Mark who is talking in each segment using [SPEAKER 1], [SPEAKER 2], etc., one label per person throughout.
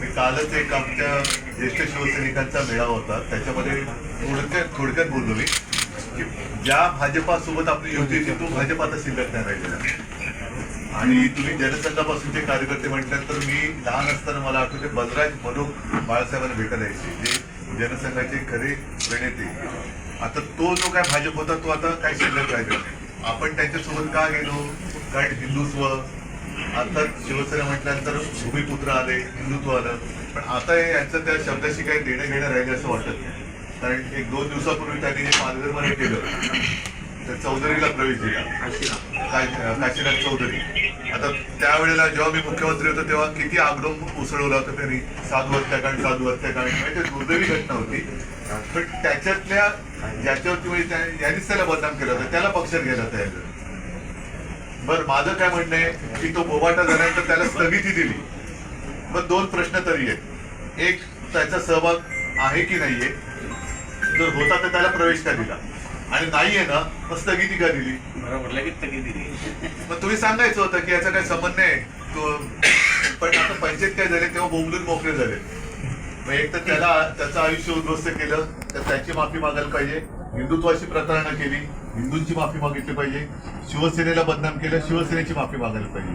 [SPEAKER 1] मी कालच एक आमच्या ज्येष्ठ शिवसैनिकांचा मेळावा होता. त्याच्यामध्ये थोडक्यात थोडक्यात बोललो मी की ज्या भाजपासोबत आपली युती होती तो भाजप आता शिल्लक नाही राहिलेला. आणि तुम्ही जनसंघापासूनचे कार्यकर्ते म्हटल्यानंतर मी लहान असताना मला आठवते बलराज मनोक बाळासाहेबांना भेटायला यायचे जे जनसंघाचे खरे प्रणेते. आता तो जो काय भाजप होता तो आता काय शिल्लक राहिलेला नाही. आपण त्यांच्यासोबत का गेलो? कारण हिंदुत्व? आता शिवसेना म्हटल्यानंतर भूमिपुत्र आले हिंदुत्व आलं. पण आता हे यांचं त्या शब्दाशी काही देणं घेणं राहिलं असं वाटत नाही. कारण एक दोन दिवसापूर्वी त्यांनी जे पालघरमध्ये केलं. तर चौधरीला प्रवेश दिला. काशीनाथ चौधरी. आता त्यावेळेला जेव्हा मी मुख्यमंत्री होतो तेव्हा किती आगडोम उसळवला होता त्यांनी. साधू हत्याकांड साधू हत्याकांड म्हणजे दुर्दैवी घटना होती. पण त्याच्यातल्या ज्याच्यावरती म्हणजे त्या- यांनीच त्याला बदनाम केला होता. त्याला पक्षात गेला तयार बरं माझं काय म्हणणं आहे की तो बोबाटा झाल्यानंतर त्याला स्थगिती दिली. मग दोन प्रश्न तरी आहेत. एक त्याचा सहभाग आहे की नाहीये? जर होता तर त्याला प्रवेश का दिला? आणि नाहीये ना मग स्थगिती का दिली?
[SPEAKER 2] बरोबर लगेच तरी दिली.
[SPEAKER 1] मग तुम्ही सांगायचं होतं की याचा काही संबंध नाही. तो पण आता पंचायत काय झाले तेव्हा बोंबलून मोकळे झाले. मग एक तर त्याला त्याचं आयुष्य उद्ध्वस्त केलं तर त्याची माफी मागायला पाहिजे. हिंदुत्वाची प्रतारणा केली हिंदूंची माफी मागितली पाहिजे शिवसेनेला बदनाम केलं शिवसेनेची माफी मागायला पाहिजे.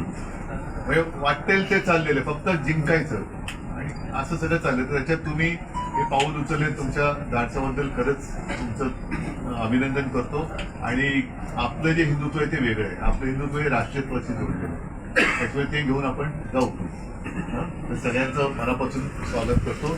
[SPEAKER 1] म्हणजे वाटेल ते चाललेलं फक्त जिंकायचं. आणि असं सगळं चाललं तर त्याच्यात तुम्ही हे पाऊल उचलले तुमच्या धाडसाबद्दल खरंच तुमचं अभिनंदन करतो. आणि आपलं जे हिंदुत्व आहे ते वेगळं आहे. आपलं हिंदुत्व हे राष्ट्रीयत्वाशी जोडलेलं आहे. त्याच्यामुळे ते घेऊन आपण जाऊ. सगळ्यांचं मनापासून स्वागत करतो.